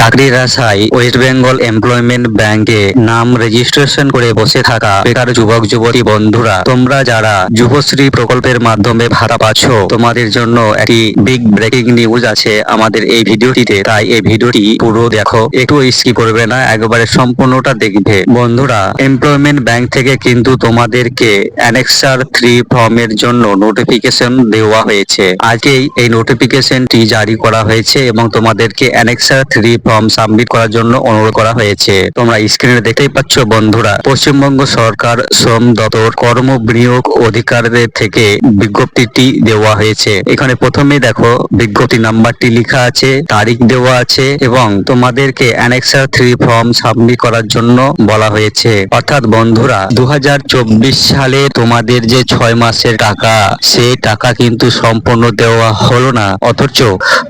চাকরির আশায় West Bengal employment ব্যাংকে নাম রেজিস্ট্রেশন করে বসে থাকা বেকার যুবক, যুবতী বন্ধুরা, তোমরা যারা যুবশ্রী প্রকল্পের মাধ্যমে ভাতা পাচ্ছ, তোমাদের জন্য একটি বিগ ব্রেকিং নিউজ আছে আমাদের এই ভিডিওটিতে। তাই এই ভিডিওটি পুরো দেখো, একটু স্কিপ করবে না, একবারে সম্পূর্ণটা দেখবে। বন্ধুরা, এমপ্লয়মেন্ট ব্যাংক থেকে কিন্তু তোমাদেরকে অ্যানেক্সার থ্রি ফর্মের জন্য নোটিফিকেশন দেওয়া হয়েছে। আজকেই এই নোটিফিকেশনটি জারি করা হয়েছে এবং তোমাদেরকে অ্যানেক্সার থ্রি ফর্ম সাবমিট করার জন্য অনুরোধ করা হয়েছে। তোমরা স্ক্রিনে দেখতেই পাচ্ছ বন্ধুরা, পশ্চিমবঙ্গ সরকার শ্রম দপ্তর কর্ম বিনিয়োগ অধিকারদের থেকে বিজ্ঞপ্তিটি দেওয়া হয়েছে। এখানে প্রথমে দেখো, বিজ্ঞপ্তি নাম্বারটি লেখা আছে, তারিখ দেওয়া আছে এবং তোমাদেরকে অ্যানেক্সার থ্রি ফর্ম সাবমিট করার জন্য বলা হয়েছে। অর্থাৎ বন্ধুরা দু হাজার চব্বিশ সালে তোমাদের যে ছয় মাসের টাকা সেই টাকা কিন্তু সম্পূর্ণ দেওয়া হলো না। অথচ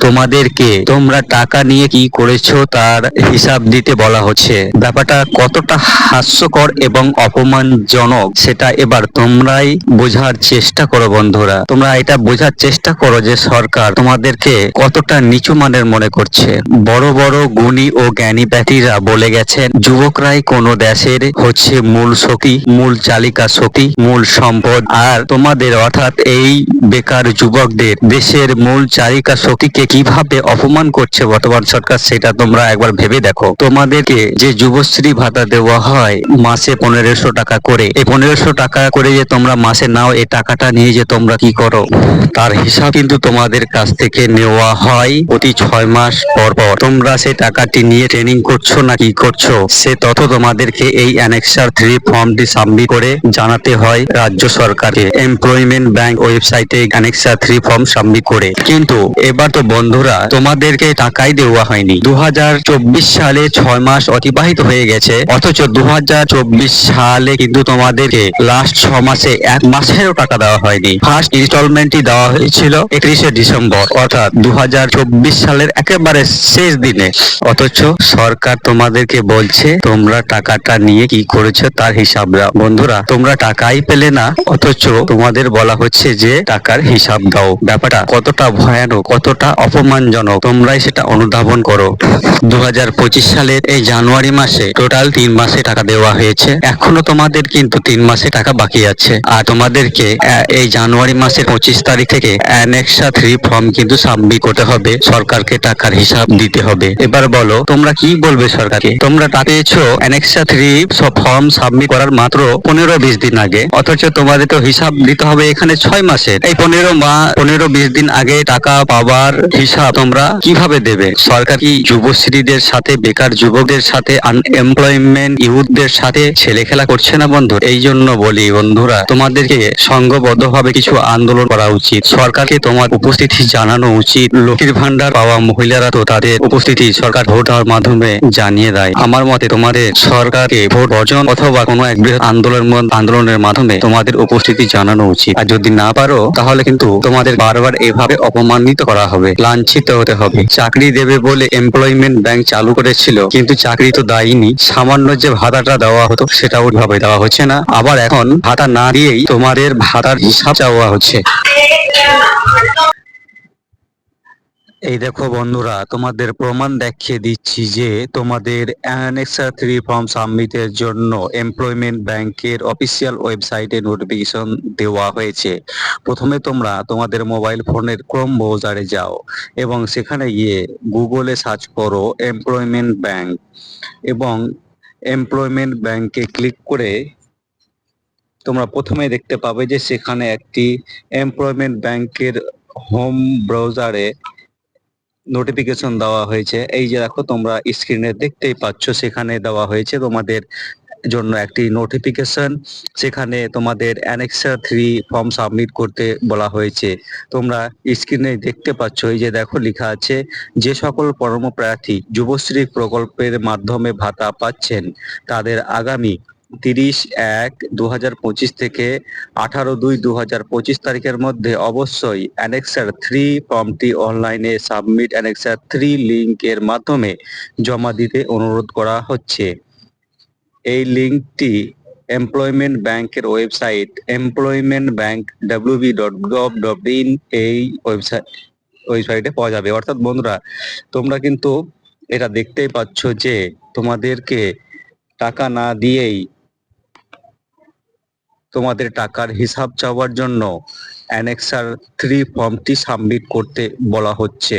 তোমাদেরকে তোমরা টাকা নিয়ে কি করেছ তার হিসাব দিতে বলা হচ্ছে। ব্যাপারটা কতটা হাস্যকর এবং অপমানজনক, সেটা এবার তোমরাই বোঝার চেষ্টা করো বন্ধুরা। তোমরা এটা বোঝার চেষ্টা করো যে সরকার তোমাদেরকে কতটা নিচু মানের মনে করছে। বড় বড় গুণী ও জ্ঞানী ব্যক্তিরা বলে গেছেন, যুবকরাই কোনো দেশের হচ্ছে মূল শক্তি মূল চালিকা শক্তি মূল সম্পদ। আর তোমাদের অর্থাৎ এই বেকার যুবকদের দেশের মূল চালিকা শক্তিকে কীভাবে অপমান করছে বর্তমান সরকার, সেটা তোমরা একবার ভেবে দেখো। তোমাদেরকে যে যুবশ্রী ভাতা দেওয়া হয় মাসে পনেরোশো টাকা করে, এই পনেরোশো টাকা করে যে তোমরা মাসে নাও, এই টাকাটা নিয়ে যে তোমরা কি করো? তার হিসাব কিন্তু তোমাদের কাছ থেকে নেওয়া হয় প্রতি ছয় মাস পর পর। তোমরা সেই টাকাটি নিয়ে ট্রেনিং করছ না কি করছ? সে তত তোমাদেরকে এই অ্যানেক্সার থ্রি ফর্মটি সাবমিট করে জানাতে হয় রাজ্য সরকারকে। এমপ্লয়মেন্ট ব্যাংক ওয়েবসাইটে অ্যানেক্সার থ্রি ফর্ম সাবমিট করে। কিন্তু এবার তো বন্ধুরা, তোমাদেরকে টাকাই দেওয়া হয়নি। দু সালে ছয় মাস অতিবাহিত হয়ে গেছে। অথচ দুহাজার চব্বিশ সালে কিন্তু তোমাদেরকে লাস্ট ছ মাসে এক মাসেরও টাকা দেওয়া হয়নি। ফার্স্ট ইনস্টলমেন্টই দেওয়া হয়েছিল একত্রিশে ডিসেম্বর, অর্থাৎ দু হাজার চব্বিশ সালের একেবারে শেষ দিনে। অথচ সরকার তোমাদেরকে বলছে, তোমরা টাকাটা নিয়ে কি করেছ তার হিসাব দাও। বন্ধুরা, তোমরা টাকাই পেলে না, অথচ তোমাদের বলা হচ্ছে যে টাকার হিসাব দাও। ব্যাপারটা কতটা ভয়ানক, কতটা অপমানজনক। তোমরাই সেটা অনুধাবন করো। দু হাজার পঁচিশ সালের এই জানুয়ারি মাসে টোটাল তিন মাসে টাকা দেওয়া হয়েছে। এখনও তোমাদের কিন্তু তিন মাসে টাকা বাকি আছে। আর তোমাদেরকে এই জানুয়ারি মাসের পঁচিশ তারিখ থেকে অ্যানেক্সা থ্রি ফর্ম কিন্তু সাবমিট করতে হবে। সরকারকে টাকার হিসাব দিতে হবে। এবার বলো, তোমরা কি বলবে সরকারকে? তোমরা টাকা পেয়েছ? অ্যানেক্সা থ্রি ফর্ম সাবমিট করার মাত্র পনেরো বিশ দিন আগে। অথচ তোমাদের তো হিসাব দিতে হবে এখানে ছয় মাসের। এই পনেরো মা পনেরো বিশ দিন আগে টাকা পাওয়ার হিসাব তোমরা কীভাবে দেবে? সরকার কি যুবশ্রীদের সাথে, বেকার যুবকদের সাথে আনএমপ্লয়মেন্ট ইউথদের সাথে ছেলে খেলা করছে না বন্ধু? এই জন্য বলি বন্ধুরা, তোমাদেরকে সংঘবদ্ধভাবে কিছু আন্দোলন করা উচিত। সরকারকে তোমার উপস্থিতি জানানো উচিত। লক্ষ্মীর ভান্ডার পাওয়া মহিলারা তো তাদের উপস্থিতি সরকার ভোট দেওয়ার মাধ্যমে জানিয়ে দেয়। আমার মতে তোমাদের সরকারকে ভোট অর্জন অথবা কোনো এক বৃহৎ আন্দোলন আন্দোলনের মাধ্যমে তোমাদের উপস্থিতি জানানো উচিত। আর যদি না পারো, তাহলে কিন্তু তোমাদের বারবার এভাবে অপমানিত করা হবে, লাঞ্ছিত হতে হবে। চাকরি দেবে বলে এমপ্লয়মেন্ট ব্যাংক চালু করেছিল, কিন্তু চাকরি তো দেয়নি। সামান্য যে ভাতাটা দেওয়া হতো, সেটা ওইভাবে দেওয়া হচ্ছে না। আবার এখন ভাতা না দিয়েই তোমাদের ভাতার হিসাব চাওয়া হচ্ছে। এই দেখো বন্ধুরা, তোমাদের প্রমাণ দেখিয়ে দিচ্ছি যে তোমাদের অ্যানেক্সার থ্রি ফর্ম সাবমিটের জন্য এমপ্লয়মেন্ট ব্যাংকের অফিসিয়াল ওয়েবসাইটে নোটিফিকেশন দেওয়া হয়েছে। প্রথমে তোমরা তোমাদের মোবাইল ফোনের ক্রোম ব্রাউজারে যাও এবং সেখানে গিয়ে গুগলে সার্চ করো এমপ্লয়মেন্ট ব্যাংক এবং এমপ্লয়মেন্ট ব্যাংকে ক্লিক করে তোমরা প্রথমে দেখতে পাবে যে সেখানে একটি এমপ্লয়মেন্ট ব্যাংকের হোম ব্রাউজারে নোটিফিকেশন দেওয়া হয়েছে। এই যে দেখো, তোমরা স্ক্রিনে দেখতেই পাচ্ছ, সেখানে দেওয়া হয়েছে তোমাদের জন্য একটি নোটিফিকেশন সেখানে তোমাদের অ্যানেক্সা থ্রি ফর্ম সাবমিট করতে বলা হয়েছে। তোমরা স্ক্রিনে দেখতে পাচ্ছ, এই যে দেখো, লেখা আছে, যে সকল কর্মপ্রার্থী যুবশ্রী প্রকল্পের মাধ্যমে ভাতা পাচ্ছেন, তাদের আগামী তিরিশ এক দু হাজার পঁচিশ থেকে আঠারো দুই দু হাজার পঁচিশ তারিখের মধ্যে অবশ্যই অ্যানেক্সার থ্রি ফর্মটি অনলাইনে সাবমিট অ্যানেক্সার থ্রি লিঙ্কের মাধ্যমে জমা দিতে অনুরোধ করা হচ্ছে। এই লিঙ্কটি এমপ্লয়মেন্ট ব্যাংকের website employment bank WB dot gov dot in এই ওয়েবসাইট ওয়েবসাইটে পাওয়া যাবে। অর্থাৎ বন্ধুরা, তোমরা কিন্তু এটা দেখতেই পাচ্ছ যে তোমাদেরকে টাকা না দিয়েই তোমাদের টাকার হিসাব চাওয়ার জন্য অ্যানেক্সার থ্রি ফর্মটি সাবমিট করতে বলা হচ্ছে।